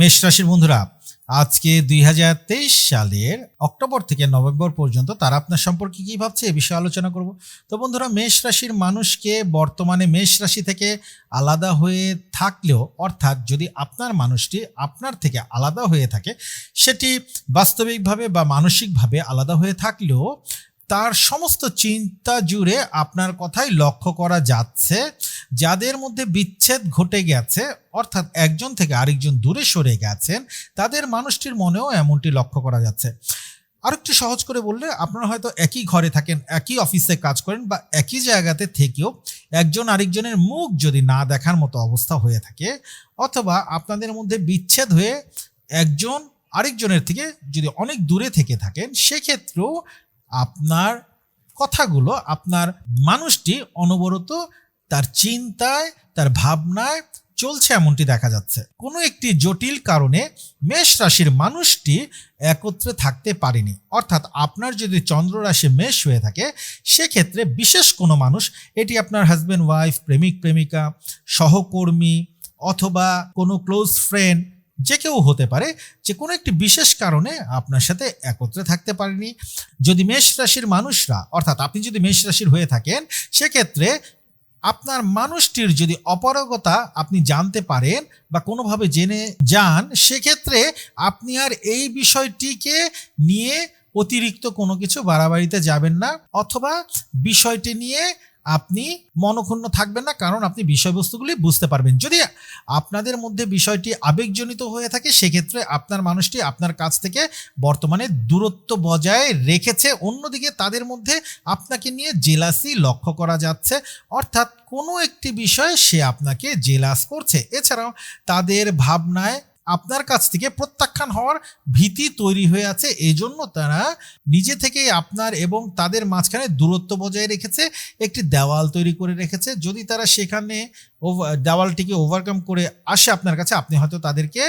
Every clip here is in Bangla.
মেষ রাশির বন্ধুরা, আজকে দুই হাজার তেইশ সালের অক্টোবর থেকে নভেম্বর পর্যন্ত তারা আপনার সম্পর্কে কী ভাবছে এ বিষয়ে আলোচনা করব। তো বন্ধুরা, মেষ রাশির মানুষকে বর্তমানে মেষ রাশি থেকে আলাদা হয়ে থাকলেও, অর্থাৎ যদি আপনার মানুষটি আপনার থেকে আলাদা হয়ে থাকে, সেটি বাস্তবিকভাবে বা মানসিকভাবে আলাদা হয়ে থাকলেও তার সমস্ত চিন্তা জুড়ে আপনার কথাই লক্ষ্য করা যাচ্ছে, যাদের মধ্যে বিচ্ছেদ ঘটে গেছে, অর্থাৎ একজন থেকে আরেকজন দূরে সরে গেছেন, তাদের মানুষটির মনেও এমনটি লক্ষ্য করা যাচ্ছে। আরেকটু সহজ করে বললে, আপনারা হয়তো একই ঘরে থাকেন, একই অফিসে কাজ করেন বা একই জায়গাতে থেকেও একজন আরেকজনের মুখ যদি না দেখার মতো অবস্থা হয়ে থাকে, অথবা আপনাদের মধ্যে বিচ্ছেদ হয়ে একজন আরেকজনের থেকে যদি অনেক দূরে থেকে থাকেন, সেক্ষেত্রেও আপনার কথাগুলো, আপনার মানুষটি অনবরত তার চিন্তায়, তার ভাবনায় চলছে এমনটি দেখা যাচ্ছে। কোনো একটি জটিল কারণে মেষ রাশির মানুষটি একত্রে থাকতে পারেনি। অর্থাৎ আপনার যদি চন্দ্র রাশি মেষ হয়ে থাকে, সেক্ষেত্রে বিশেষ কোনো মানুষ, এটি আপনার হাজব্যান্ড ওয়াইফ প্রেমিক, প্রেমিকা, সহকর্মী অথবা কোনো ক্লোজ ফ্রেন্ড যে কেউ হতে পারে যে কোনো একটি বিশেষ কারণে আপনার সাথে একত্রে থাকতে পারেনি। যদি মেষ রাশির মানুষরা, অর্থাৎ আপনি যদি মেষ রাশির হয়ে থাকেন, সেক্ষেত্রে আপনার মানুষটির যদি অপারগতা আপনি জানতে পারেন বা কোনোভাবে জেনে যান, সেক্ষেত্রে আপনি আর এই বিষয়টিকে নিয়ে অতিরিক্ত কোনো কিছু বাড়াবাড়িতে যাবেন না। অথবা বিষয়টি নিয়ে আপনি মনক্ষুণ্ণ থাকবেন না, কারণ আপনি বিষয়বস্তুগুলি বুঝতে পারবেন। যদি আপনাদের মধ্যে বিষয়টি আবেগজনিত হয়ে থাকে, সেক্ষেত্রে আপনার মানুষটি আপনার কাছ থেকে বর্তমানে দূরত্ব বজায় রেখেছে। অন্যদিকে তাদের মধ্যে আপনাকে নিয়ে জেলাসি লক্ষ্য করা যাচ্ছে। অর্থাৎ কোনো একটি বিষয়ে সে আপনাকে জেলাস করছে। এছাড়াও তাদের ভাবনায় আপনার কাছ থেকে প্রত্যাখ্যান হওয়ার ভীতি তৈরি হয়ে আছে। এই জন্য তারা নিজে থেকেই আপনার এবং তাদের মাঝখানে দূরত্ব বজায় রেখেছে, একটি দেওয়াল তৈরি করে রেখেছে। যদি তারা সেখানে দেওয়ালটিকে ওভারকাম করে আসে আপনার কাছে, আপনি হয়তো তাদেরকে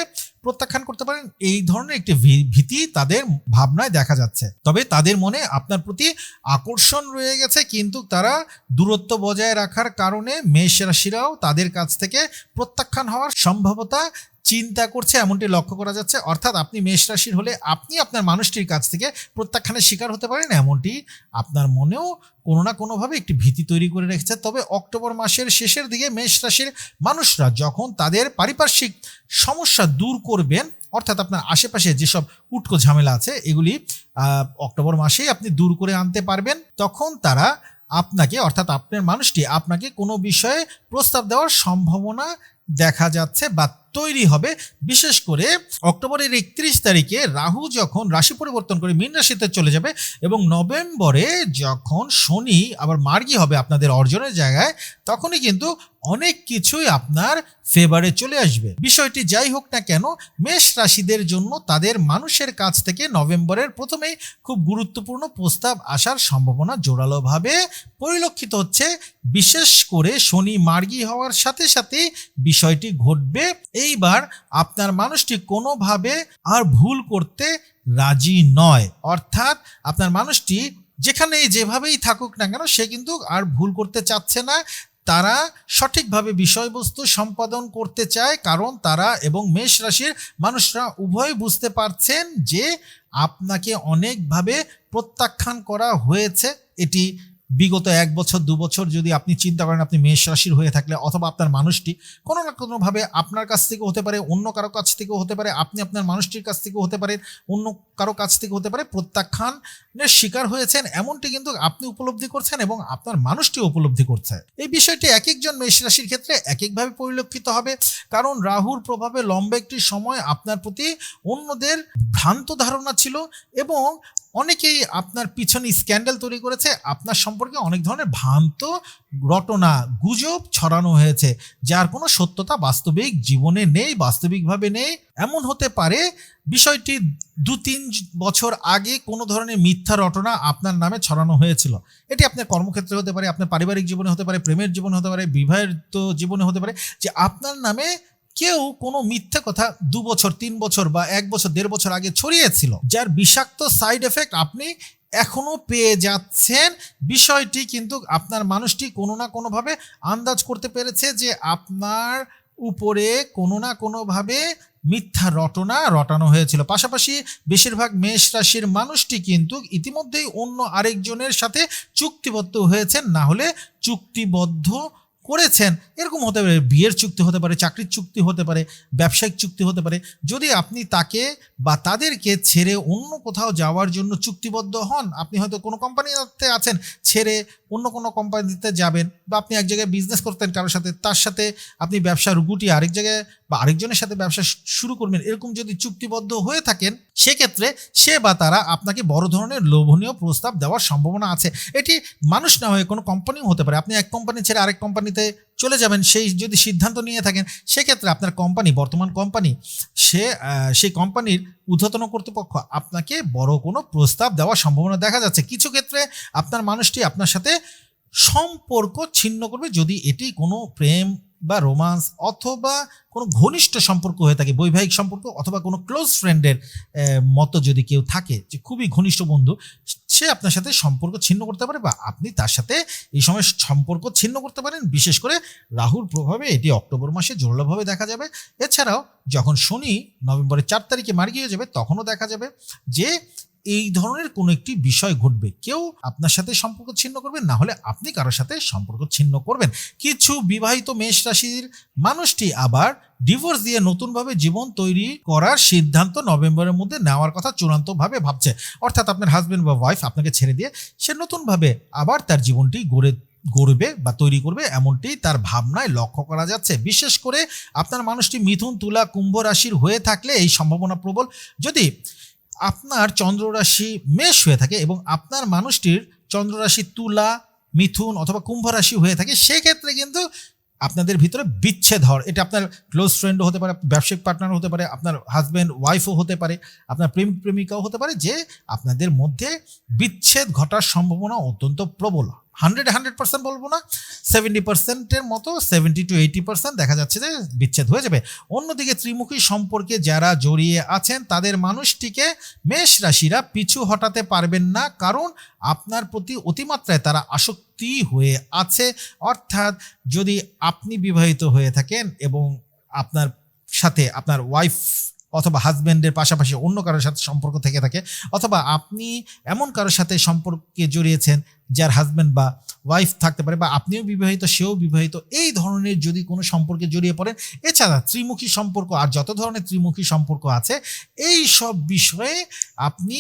প্রত্যাখ্যান করতে পারেন। এই ধরনের একটি ভীতি তাদের ভাবনায় দেখা যাচ্ছে। তবে তাদের মনে আপনার প্রতি আকর্ষণ রয়ে গেছে, কিন্তু তারা দূরত্ব বজায় রাখার কারণে মেষ রাশিরাও তাদের কাছ থেকে প্রত্যাখ্যান হওয়ার সম্ভাবতা চিন্তা করছে, এমনটি লক্ষ্য করা যাচ্ছে। অর্থাৎ আপনি মেষ রাশির হলে আপনি আপনার মানুষটির কাছ থেকে প্রত্যাখ্যানের শিকার হতে পারেন। এমনটি আপনার মনেও কোনো না কোনোভাবে একটি ভীতি তৈরি করে রেখেছে। তবে অক্টোবর মাসের শেষের দিকে মেষ রাশির মানুষরা যখন তাদের পারিপার্শ্বিক সমস্যা দূর করবেন, অর্থাৎ আপনার আশেপাশে যেসব উটকো ঝামেলা আছে, এগুলি অক্টোবর মাসেই আপনি দূর করে আনতে পারবেন, তখন তারা আপনাকে, অর্থাৎ আপনার মানুষটি আপনাকে কোনো বিষয়ে প্রস্তাব দেওয়ার সম্ভাবনা দেখা যাচ্ছে বা তৈরি হবে। বিশেষ করে অক্টোবরের একত্রিশ তারিখে রাহু যখন রাশি পরিবর্তন করে মীন রাশিতে চলে যাবে এবং নভেম্বরে যখন শনি আবার মার্গী হবে আপনাদের অর্জনের জায়গায়, তখনই কিন্তু অনেক কিছুই আপনার ফেভারে চলে আসবে। বিষয়টি যাই হোক না কেন, মেষ রাশিদের জন্য তাদের মানুষের কাছ থেকে নভেম্বরের প্রথমেই খুব গুরুত্বপূর্ণ প্রস্তাব আসার সম্ভাবনা জোরালোভাবে পরিলক্ষিত হচ্ছে। বিশেষ করে শনি মার্গী হওয়ার সাথে সাথে বিষয়টি ঘটবে। এইবার আপনার মানুষটি কোনোভাবে আর ভুল করতে রাজি নয়। অর্থাৎ আপনার মানুষটি যেখানে যেভাবেই থাকুক না কেন, সে কিন্তু আর ভুল করতে চাচ্ছে না। তারা সঠিকভাবে বিষয়বস্তু সম্পাদন করতে চায়, কারণ তারা এবং মেষ রাশির মানুষরা উভয় বুঝতে পারছেন যে আপনাকে অনেকভাবে প্রত্যাখ্যান করা হয়েছে। এটি বিগত এক বছর, দু বছর যদি আপনি চিন্তা করেন আপনি মেষ রাশির হয়ে থাকলে অথবা আপনার মানুষটি, কোনো না কোনোভাবে আপনার কাছ থেকে হতে পারে, অন্য কারও কাছ থেকেও হতে পারে, আপনি আপনার মানুষটির কাছ থেকেও হতে পারেন, অন্য কারও কাছ থেকে হতে পারে, প্রত্যাখ্যানের শিকার হয়েছেন, এমনটি কিন্তু আপনি উপলব্ধি করছেন এবং আপনার মানুষটি উপলব্ধি করছে। এই বিষয়টি এক একজন মেষ রাশির ক্ষেত্রে এক একভাবে পরিলক্ষিত হবে, কারণ রাহুর প্রভাবে লম্বা একটি সময় আপনার প্রতি অন্যদের ভ্রান্ত ধারণা ছিল এবং অনেকেই আপনার পিছনে স্ক্যান্ডাল তৈরি করেছে, আপনার সম্পর্কে অনেক ধরনের ভ্রান্ত রটনা গুজব ছড়ানো হয়েছে, যার কোনো সত্যতা বাস্তবিক জীবনে নেই, বাস্তবিকভাবে নেই। এমন হতে পারে বিষয়টি দু তিন বছর আগে কোনো ধরনের মিথ্যা রটনা আপনার নামে ছড়ানো হয়েছিল। এটি আপনার কর্মক্ষেত্রে হতে পারে, আপনার পারিবারিক জীবনে হতে পারে, প্রেমের জীবনে হতে পারে, বিবাহিত জীবনে হতে পারে, যে আপনার নামে কেউ কোনো মিথ্যে কথা দু বছর, তিন বছর বা এক বছর, দেড় বছর আগে ছড়িয়েছিল। যার বিষাক্ত সাইড এফেক্ট আপনি এখনও পেয়ে যাচ্ছেন। বিষয়টি কিন্তু আপনার মানুষটি কোনো না কোনোভাবে আন্দাজ করতে পেরেছে যে আপনার উপরে কোনো না কোনোভাবে মিথ্যা রটনা রটানো হয়েছিল। পাশাপাশি বেশিরভাগ মেষ রাশির মানুষটি কিন্তু ইতিমধ্যেই অন্য আরেকজনের সাথে চুক্তিবদ্ধ হয়েছেন। না হলে চুক্তিবদ্ধ করেছেন, এরকম হতে পারে, বিয়ের চুক্তি হতে পারে, চাকরির চুক্তি হতে পারে, ব্যবসায়িক চুক্তি হতে পারে। যদি আপনি তাকে বা তাদেরকে ছেড়ে অন্য কোথাও যাওয়ার জন্য চুক্তিবদ্ধ হন, আপনি হয়তো কোনো কোম্পানিতে আছেন, ছেড়ে অন্য কোনো কোম্পানিতে যাবেন বা আপনি এক জায়গায় বিজনেস করতেন কারোর সাথে, তার সাথে আপনি ব্যবসার গুটি আরেক জায়গায় বা আরেকজনের সাথে ব্যবসা শুরু করবেন, এরকম যদি চুক্তিবদ্ধ হয়ে থাকেন, সেক্ষেত্রে সে বা তারা আপনাকে বড় ধরনের লোভনীয় প্রস্তাব দেওয়ার সম্ভাবনা আছে। এটি মানুষ না হয়ে কোনো কোম্পানিও হতে পারে। আপনি এক কোম্পানি ছেড়ে আরেক কোম্পানিতে চলে যাবেন, সেই যদি সিদ্ধান্ত নিয়ে থাকেন, সেক্ষেত্রে আপনার কোম্পানি বর্তমান কোম্পানি সে সেই কোম্পানির ঊর্ধ্বতন কর্তৃপক্ষ আপনাকে বড় কোনো প্রস্তাব দেওয়ার সম্ভাবনা দেখা যাচ্ছে। কিছু ক্ষেত্রে আপনার মানুষটি আপনার সাথে সম্পর্ক ছিন্ন করবে। যদি এটি কোনো প্রেম বা রোমান্স অথবা কোনো ঘনিষ্ঠ সম্পর্ক হয়ে থাকে, বৈবাহিক সম্পর্ক অথবা কোনো ক্লোজ ফ্রেন্ডের মতো যদি কেউ থাকে, যে খুবই ঘনিষ্ঠ বন্ধু, সে আপনার সাথে সম্পর্ক ছিন্ন করতে পারে বা আপনি তার সাথে এই সময় সম্পর্ক ছিন্ন করতে পারেন। বিশেষ করে রাহুর প্রভাবে এটি অক্টোবর মাসে জোরালোভাবে দেখা যাবে। এছাড়াও যখন শনি নভেম্বরের চার তারিখে মার গিয়ে যাবে, তখনও দেখা যাবে যে এই ধরনের কোনো একটি বিষয় ঘটবে, কেউ আপনার সাথে সম্পর্ক ছিন্ন করবে না হলে আপনি কারোর সাথে সম্পর্ক ছিন্ন করবেন। কিছু বিবাহিত মেষ রাশির মানুষটি আবার ডিভোর্স দিয়ে নতুনভাবে জীবন তৈরি করার সিদ্ধান্ত নভেম্বরের মধ্যে নেওয়ার কথা চূড়ান্তভাবে ভাবছে। অর্থাৎ আপনার হাজব্যান্ড বা ওয়াইফ আপনাকে ছেড়ে দিয়ে সে নতুনভাবে আবার তার জীবনটি গড়ে, গড়বে বা তৈরি করবে এমনটি তার ভাবনায় লক্ষ্য করা যাচ্ছে। বিশেষ করে আপনার মানুষটি মিথুন, তুলা, কুম্ভ রাশির হয়ে থাকলে এই সম্ভাবনা প্রবল। যদি আপনার চন্দ্ররাশি মেষ হয়ে থাকে এবং আপনার মানুষটির চন্দ্ররাশি তুলা, মিথুন অথবা কুম্ভ রাশি হয়ে থাকে, সেক্ষেত্রে কিন্তু আপনাদের ভিতরে বিচ্ছেদ হওয়ার, এটা আপনার ক্লোজ ফ্রেন্ডও হতে পারে, ব্যবসায়িক পার্টনার হতে পারে, আপনার হাজব্যান্ড ওয়াইফও হতে পারে, আপনার প্রেম প্রেমিকাও হতে পারে, যে আপনাদের মধ্যে বিচ্ছেদ ঘটার সম্ভাবনা অত্যন্ত প্রবল। হান্ড্রেড হান্ড্রেড পার্সেন্ট বলব না, সেভেন্টি পার্সেন্টের মতো, সেভেন্টি টু এইটি পার্সেন্ট দেখা যাচ্ছে যে বিচ্ছেদ হয়ে যাবে। অন্যদিকে ত্রিমুখী সম্পর্কে যারা জড়িয়ে আছেন, তাদের মানুষটিকে মেষ রাশিরা পিছু হটাতে পারবেন না, কারণ আপনার প্রতি অতিমাত্রায় তারা আসক্তি হয়ে আছে। অর্থাৎ যদি আপনি বিবাহিত হয়ে থাকেন এবং আপনার সাথে আপনার ওয়াইফ অথবা হাজব্যান্ডের পাশাপাশি অন্য কারোর সাথে সম্পর্ক থেকে থাকে, অথবা আপনি এমন কারোর সাথে সম্পর্কে জড়িয়েছেন যার হাজব্যান্ড বা ওয়াইফ থাকতে পারে বা আপনিও বিবাহিত, সেও বিবাহিত, এই ধরনের যদি কোনো সম্পর্কে জড়িয়ে পড়েন, এছাড়া ত্রিমুখী সম্পর্ক আর যত ধরনের ত্রিমুখী সম্পর্ক আছে, এই সব বিষয়ে আপনি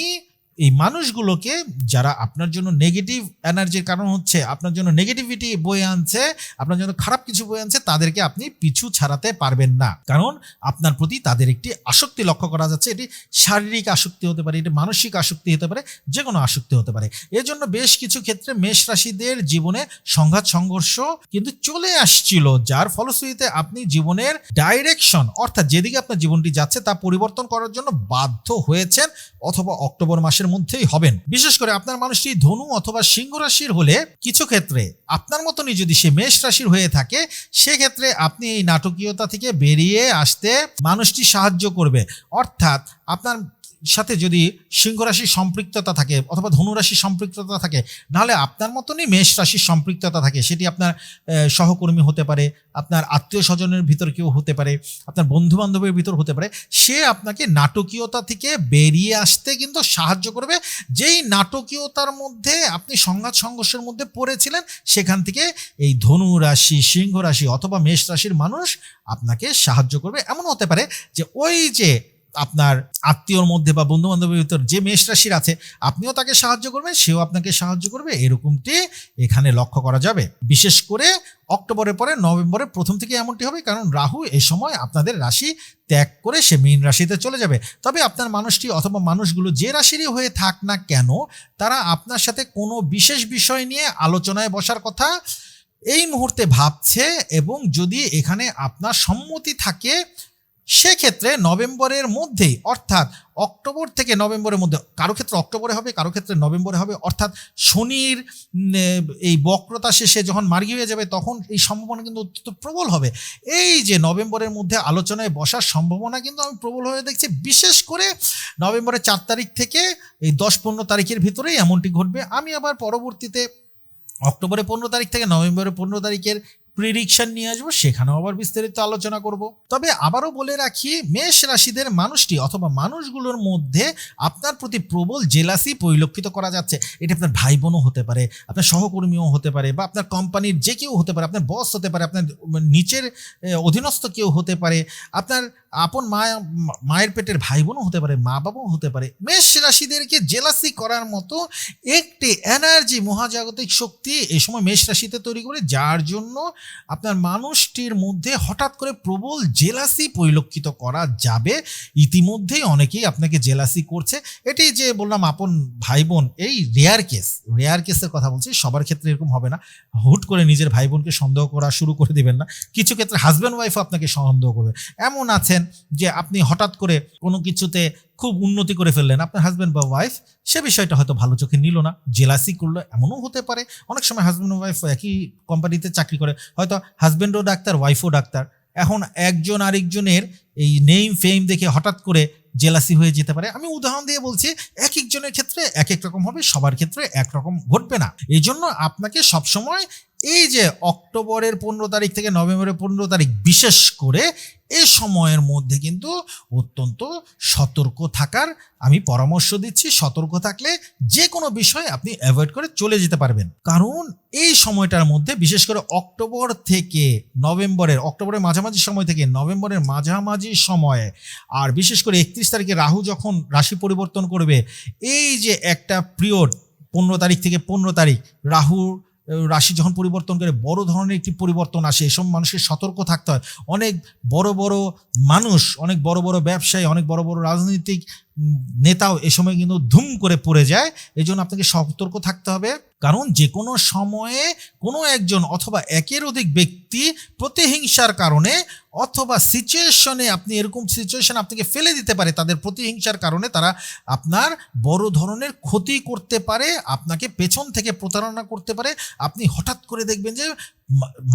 এই মানুষগুলোকে যারা আপনার জন্য নেগেটিভ এনার্জির কারণ হচ্ছে, আপনার জন্য নেগেটিভিটি বয়ে আনছে, আপনার জন্য খারাপ কিছু বয়ে আনছে, তাদেরকে আপনি পিছু ছাড়াতে পারবেন না। কারণ আপনার প্রতি তাদের একটি আসক্তি লক্ষ্য করা যাচ্ছে, এটি শারীরিক আসক্তি হতে পারে, এটি মানসিক আসক্তি হতে পারে যে কোনো আসক্তি হতে পারে। এজন্য বেশ কিছু ক্ষেত্রে মেষ রাশিদের জীবনে সংঘাত, সংঘর্ষ কিন্তু চলে আসছিল, যার ফলশ্রুতিতে আপনি জীবনের ডাইরেকশন অর্থাৎ যেদিকে আপনার জীবনটি যাচ্ছে তা পরিবর্তন করার জন্য বাধ্য হয়েছেন, অথবা অক্টোবর মাসের মধ্যেই হবেন। বিশেষ করে আপনার মানুষটি ধনু অথবা সিংহ রাশির হলে কিছু ক্ষেত্রে আপনার মতনই যদি সে মেষ রাশির হয়ে থাকে, সেক্ষেত্রে আপনি এই নাটকীয়তা থেকে বেরিয়ে আসতে মানুষটি সাহায্য করবে। অর্থাৎ আপনার সাথে যদি সিংহ রাশির সম্পৃক্ততা থাকে অথবা ধনুরাশির সম্পৃক্ততা থাকে, নাহলে আপনার মতনই মেষ রাশির সম্পৃক্ততা থাকে। সেটি আপনার সহকর্মী হতে পারে, আপনার আত্মীয় স্বজনের ভিতর কেউ হতে পারে, আপনার বন্ধু বান্ধবের ভিতর হতে পারে। সে আপনাকে নাটকীয়তা থেকে বেরিয়ে আসতে কিন্তু সাহায্য করবে। যেই নাটকীয়তার মধ্যে আপনি সংঘাত সংঘর্ষের মধ্যে পড়েছিলেন, সেখান থেকে এই ধনু রাশি, সিংহ রাশি অথবা মেষ রাশির মানুষ আপনাকে সাহায্য করবে। এমন হতে পারে যে ওই যে আপনার আত্মীয়র মধ্যে বা বন্ধু বান্ধবের ভিতর যে মেষ রাশির আছে, আপনিও তাকে সাহায্য করবেন, সেও আপনাকে সাহায্য করবে। এরকমটি এখানে লক্ষ্য করা যাবে। বিশেষ করে অক্টোবরের পরে নভেম্বরের প্রথম থেকে এমনটি হবে, কারণ রাহু এই সময় আপনাদের রাশি ত্যাগ করে সে মীন রাশিতে চলে যাবে। তবে আপনার মানুষটি অথবা মানুষগুলো যে রাশিরই হয়ে থাক না কেন, তারা আপনার সাথে কোনো বিশেষ বিষয় নিয়ে আলোচনায় বসার কথা এই মুহূর্তে ভাবছে এবং যদি এখানে আপনার সম্মতি থাকে সেক্ষেত্রে নভেম্বরের মধ্যেই অর্থাৎ অক্টোবর থেকে নভেম্বরের মধ্যে, কারও ক্ষেত্রে অক্টোবরে হবে, কারও ক্ষেত্রে নভেম্বরে হবে, অর্থাৎ শনির এই বক্রতা শেষে যখন মার্গি হয়ে যাবে, তখন এই সম্ভাবনা কিন্তু অত্যন্ত প্রবল হবে। এই যে নভেম্বরের মধ্যে আলোচনায় বসার সম্ভাবনা কিন্তু আমি প্রবল হয়ে দেখছি, বিশেষ করে নভেম্বরের চার তারিখ থেকে এই দশ পনেরো তারিখের ভিতরেই এমনটি ঘটবে। আমি আবার পরবর্তীতে অক্টোবরের পনেরো তারিখ থেকে নভেম্বরের পনেরো তারিখের প্রিডিকশন নিয়ে আসব, সেখানেও আবার বিস্তারিত আলোচনা করব। তবে আবারও বলে রাখি, মেষ রাশিদের মানুষটি অথবা মানুষগুলোর মধ্যে আপনার প্রতি প্রবল জেলাসি পরিলক্ষিত করা যাচ্ছে। এটা আপনার ভাই বোনও হতে পারে, আপনার সহকর্মীও হতে পারে বা আপনার কোম্পানির যে কেউ হতে পারে, আপনার বস হতে পারে, আপনার নিচের অধীনস্থ কেউ হতে পারে, আপনার আপন মা, মায়ের পেটের ভাই বোনও হতে পারে, মা বাবাও হতে পারে। মেষ রাশিদেরকে জেলাসি করার মতো একটি এনার্জি মহাজাগতিক শক্তি এই সময় মেষ রাশিতে তৈরি করে, যার জন্য আপনার মানুষটির মধ্যে হঠাৎ করে প্রবল জেলাসি পরিলক্ষিত করা যাবে। ইতিমধ্যেই অনেকেই আপনাকে জেলাসি করছে। এটি যে বললাম আপন ভাই বোন এই রেয়ার কেস রেয়ার কেসের কথা বলছি, সবার ক্ষেত্রে এরকম হবে না। হুট করে নিজের ভাই বোনকে সন্দেহ করা শুরু করে দেবেন না। কিছু ক্ষেত্রে হাজব্যান্ড ওয়াইফও আপনাকে সন্দেহ করবে। এমন আছেন যে আপনি হঠাৎ করে কোনো কিছুতে খুব উন্নতি করে ফেললেন। আপনার হাজব্যান্ড বা ওয়াইফ সে বিষয়টা হয়তো ভালো চোখে নিল না জেলাসি করল, এমনও হতে পারে। অনেক সময় হাজব্যান্ড ওয়াইফ একই কোম্পানিতে চাকরি করে, হয়তো হাজব্যান্ডও ডাক্তার ওয়াইফও ডাক্তার। এখন একজন আরেকজনের এই নেম ফেম দেখে হঠাৎ করে জেলাসি হয়ে যেতে পারে। আমি উদাহরণ দিয়ে বলছি এক একজনের ক্ষেত্রে এক এক রকম হবে, সবার ক্ষেত্রে একরকম ঘটবে না। এই জন্য আপনাকে সবসময় এই যে অক্টোবরের পনেরো তারিখ থেকে নভেম্বরের পনেরো তারিখ বিশেষ করে এই সময়ের মধ্যে কিন্তু অত্যন্ত সতর্ক থাকার আমি পরামর্শ দিচ্ছি। সতর্ক থাকলে যে কোনো বিষয় আপনি অ্যাভয়েড করে চলে যেতে পারবেন। কারণ এই সময়টার মধ্যে বিশেষ করে অক্টোবর থেকে নভেম্বরের, অক্টোবরের মাঝামাঝি সময় থেকে নভেম্বরের মাঝামাঝি সময়ে আর বিশেষ করে একত্রিশ তারিখে রাহু যখন রাশি পরিবর্তন করবে, এই যে একটা পিরিয়ড পনেরো তারিখ থেকে পনেরো তারিখ রাহুর রাশি যখন পরিবর্তন করে, বড় ধরনের একটি পরিবর্তন আসে। এসব মানুষকে সতর্ক থাকতে হয়। অনেক বড় বড় মানুষ, অনেক বড় বড় ব্যবসায়ী, অনেক বড় বড় রাজনৈতিক নেতাও এ সময় কিন্তু ধুম করে পড়ে যায় এই জন্য আপনাকে সতর্ক থাকতে হবে। কারণ যে কোনো সময়ে কোনো একজন অথবা একের অধিক ব্যক্তি প্রতিহিংসার কারণে অথবা সিচুয়েশনে আপনি এরকম সিচুয়েশন আপনাকে ফেলে দিতে পারে, তাদের প্রতিহিংসার কারণে তারা আপনার বড় ধরনের ক্ষতি করতে পারে, আপনাকে পেছন থেকে প্রতারণা করতে পারে। আপনি হঠাৎ করে দেখবেন যে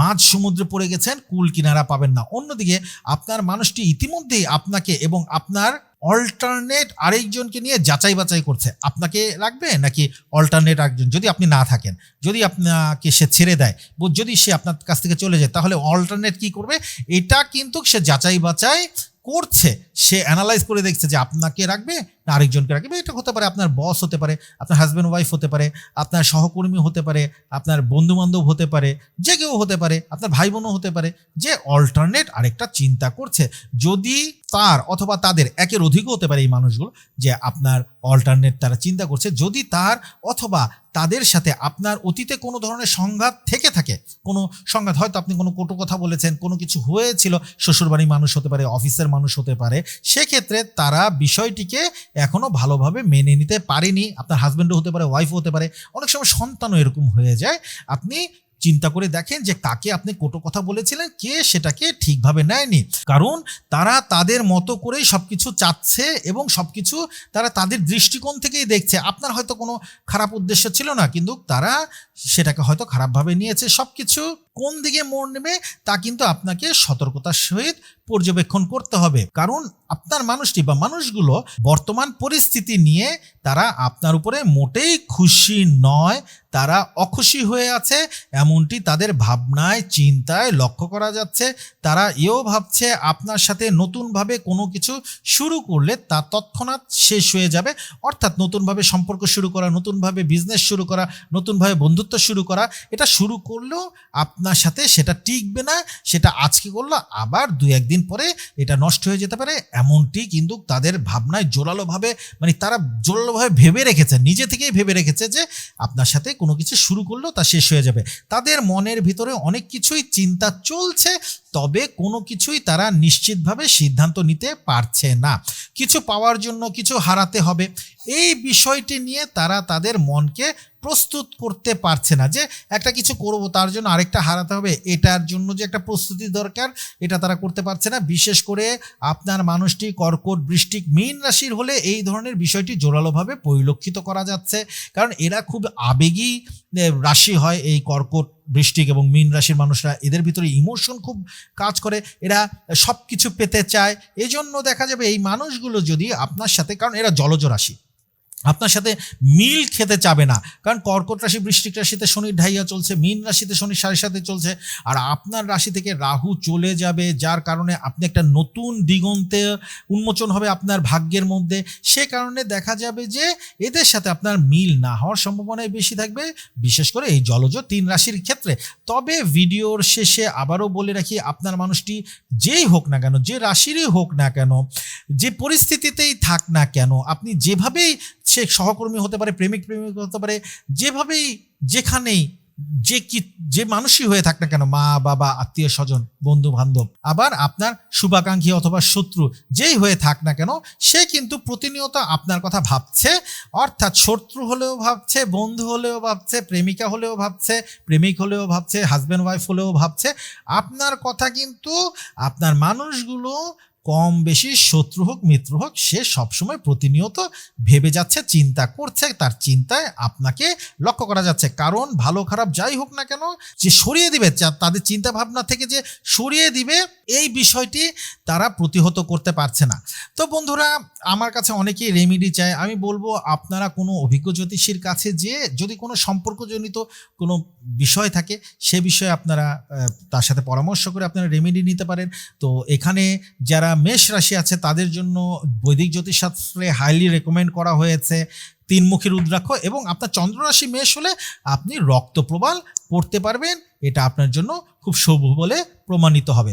মাঝ সমুদ্রে পড়ে গেছেন, কুল কিনারা পাবেন না। অন্যদিকে আপনার মানুষটি ইতিমধ্যেই আপনাকে এবং আপনার অল্টারনেট আরেকজনকে নিয়ে যাচাই বাছাই করছে। আপনাকে রাখবে নাকি অল্টারনেট একজন যদি আপনি না থাকেন, যদি আপনাকে সে ছেড়ে দেয় যদি সে আপনার কাছ থেকে চলে যায়, তাহলে অল্টারনেট কি করবে? এটা কিন্তু সে যাচাই বাছাই করছে, সে অ্যানালাইজ করে দেখছে যে আপনাকে রাখবে না আরেকজনকে রাখবে। এটা হতে পারে আপনার বস হতে পারে, আপনার হাজব্যান্ড ওয়াইফ হতে পারে, আপনার সহকর্মী হতে পারে, আপনার বন্ধু বান্ধব হতে পারে, যে কেউ হতে পারে, আপনার ভাই বোনও হতে পারে, যে অল্টারনেট আরেকটা চিন্তা করছে। যদি তার অথবা তাদের একের অধিকও হতে পারে এই মানুষগুলো, যে আপনার অল্টারনেট তারা চিন্তা করছে, যদি তার অথবা তাদের সাথে আপনার অতীতে কোনো ধরনের সংঘাত থেকে থাকে? কোনো সংঘাত, হয়তো আপনি কোনো কটু কথা বলেছেন, কোনো কিছু হয়েছিল, শ্বশুরবাড়ির মানুষ হতে পারে, অফিসের মানুষ হতে পারে, সেক্ষেত্রে তারা বিষয়টিকে এখনও ভালোভাবে মেনে নিতে পারেনি। আপনার হাজব্যান্ডও হতে পারে ওয়াইফও হতে পারে, অনেক সময় সন্তানও এরকম হয়ে যায়। আপনি চিন্তা করে দেখেন যে কাকে আপনি কোটো কথা বলেছিলেন, কে সেটাকে ঠিকভাবে নেয়নি। কারণ তারা তাদের মতো করেই সব কিছু চাচ্ছে এবং সব কিছু তারা তাদের দৃষ্টিকোণ থেকেই দেখছে। আপনার হয়তো কোনো খারাপ উদ্দেশ্য ছিল না, কিন্তু তারা সেটাকে হয়তো খারাপভাবে নিয়েছে। সব কিছু কোন দিকে মোড় নেবে তা কিন্তু আপনাকে সতর্কতার সহিত পর্যবেক্ষণ করতে হবে। কারণ আপনার মানুষটি বা মানুষগুলো বর্তমান পরিস্থিতি নিয়ে তারা আপনার উপরে মোটেই খুশি নয়, তারা অখুশি হয়ে আছে, এমনটি তাদের ভাবনায়, চিন্তায় লক্ষ্য করা যাচ্ছে। তারা এও ভাবছে আপনার সাথে নতুনভাবে কোনো কিছু শুরু করলে তা তৎক্ষণাৎ শেষ হয়ে যাবে। অর্থাৎ নতুনভাবে সম্পর্ক শুরু করা, নতুনভাবে বিজনেস শুরু করা, নতুনভাবে বন্ধুত্ব শুরু করা, এটা শুরু করলেও আপনার সাথে সেটা টিকবে না, সেটা আজকে করল আবার দু একদিন পরে এটা নষ্ট হয়ে যেতে পারে, এমনটি কিন্তু তাদের ভাবনায় জোরালোভাবে মানে তারা জোরালোভাবে ভেবে রেখেছে, নিজে থেকেই ভেবে রেখেছে যে আপনার সাথে কোনো কিছু শুরু করলেও তা শেষ হয়ে যাবে। তাদের মনের ভিতরে অনেক কিছুই চিন্তা চলছে, তবে কোনো কিছুই তারা নিশ্চিতভাবে সিদ্ধান্ত নিতে পারছে না। কিছু পাওয়ার জন্য কিছু হারাতে হবে। এই বিষয়টি নিয়ে তারা তাদের মনকে প্রস্তুত করতে পারছে না যে একটা কিছু করব, তার জন্য আরেকটা হারাতে হবে, এটার জন্য যে একটা প্রস্তুতি দরকার, এটা তারা করতে পারছে না। বিশেষ করে আপনার মানুষটি কর্কট বৃষ্টিক মীন রাশির হলে এই ধরনের বিষয়টি জোরালোভাবে পরিলক্ষিত করা যাচ্ছে। কারণ এরা খুব আবেগী রাশি হয় এই কর্কট বৃষ্টিক এবং মীন রাশির মানুষরা। এদের ভিতরে ইমোশন খুব কাজ করে, এরা সব কিছু পেতে চায়। এজন্য দেখা যাবে এই মানুষগুলো যদি আপনার সাথে, কারণ এরা জলজ রাশি। আপনার সাথে মিল খেতে চাবে না। কারণ কর্কট রাশি বৃষ্টিক রাশিতে শনির ঢাইয়া চলছে, মীন রাশিতে শনির সাড়ে সাথে চলছে, আর আপনার রাশি থেকে রাহু চলে যাবে, যার কারণে আপনি একটা নতুন দিগন্তে উন্মোচন হবে আপনার ভাগ্যের মধ্যে। সে কারণে দেখা যাবে যে এদের সাথে আপনার মিল না হওয়ার সম্ভাবনাই বেশি থাকবে, বিশেষ করে এই জলজ তিন রাশির ক্ষেত্রে। তবে ভিডিওর শেষে আবারও বলে রাখি, আপনার মানুষটি যেই হোক না কেন, যে রাশিরই হোক না কেন, যে পরিস্থিতিতেই থাক না কেন, আপনি যেভাবেই সে সহকর্মী হতে পারে, প্রেমিক প্রেমিক হতে পারে, যেভাবেই, যেখানেই, যে কি, যে মানুষই হয়ে থাক না কেন, মা, বাবা, আত্মীয় স্বজন, বন্ধু বান্ধব, আবার আপনার শুভাকাঙ্ক্ষী অথবা শত্রু, যেই হয়ে থাক না কেন, সে কিন্তু প্রতিনিয়ত আপনার কথা ভাবছে, অর্থাৎ শত্রু হলেও ভাবছে, বন্ধু হলেও ভাবছে, প্রেমিকা হলেও ভাবছে, প্রেমিক হলেও ভাবছে হাজব্যান্ড ওয়াইফ হলেও ভাবছে, আপনার কথা কিন্তু, আপনার মানুষগুলো কম বেশি শত্রু হোক, মিত্র হোক, সে সবসময় প্রতিনিয়ত ভেবে যাচ্ছে, চিন্তা করছে, তার চিন্তায় আপনাকে লক্ষ্য করা যাচ্ছে। কারণ ভালো খারাপ যাই হোক না কেন, যে সরিয়ে দিবে তাদের চিন্তা ভাবনা থেকে যে সরিয়ে দিবে এই বিষয়টি তারা প্রতিহত করতে পারছে না। তো বন্ধুরা, আমার কাছে অনেকেই রেমিডি চায়। আমি বলব, আপনারা কোনো অভিজ্ঞ জ্যোতিষীর কাছে যে যদি কোনো সম্পর্কজনিত কোনো বিষয় থাকে, সে বিষয়ে আপনারা তার সাথে পরামর্শ করে আপনারা রেমেডি নিতে পারেন। তো এখানে যারা মেষ রাশি আছে, তাদের জন্য বৈদিক জ্যোতিষশাস্ত্রে হাইলি রেকমেন্ড করা হয়েছে তিনমুখী রুদ্রাক্ষ এবং আপনার চন্দ্ররাশি মেষ হলে আপনি রক্তপ্রবাল পড়তে পারবেন। এটা আপনার জন্য খুব শুভ বলে প্রমাণিত হবে।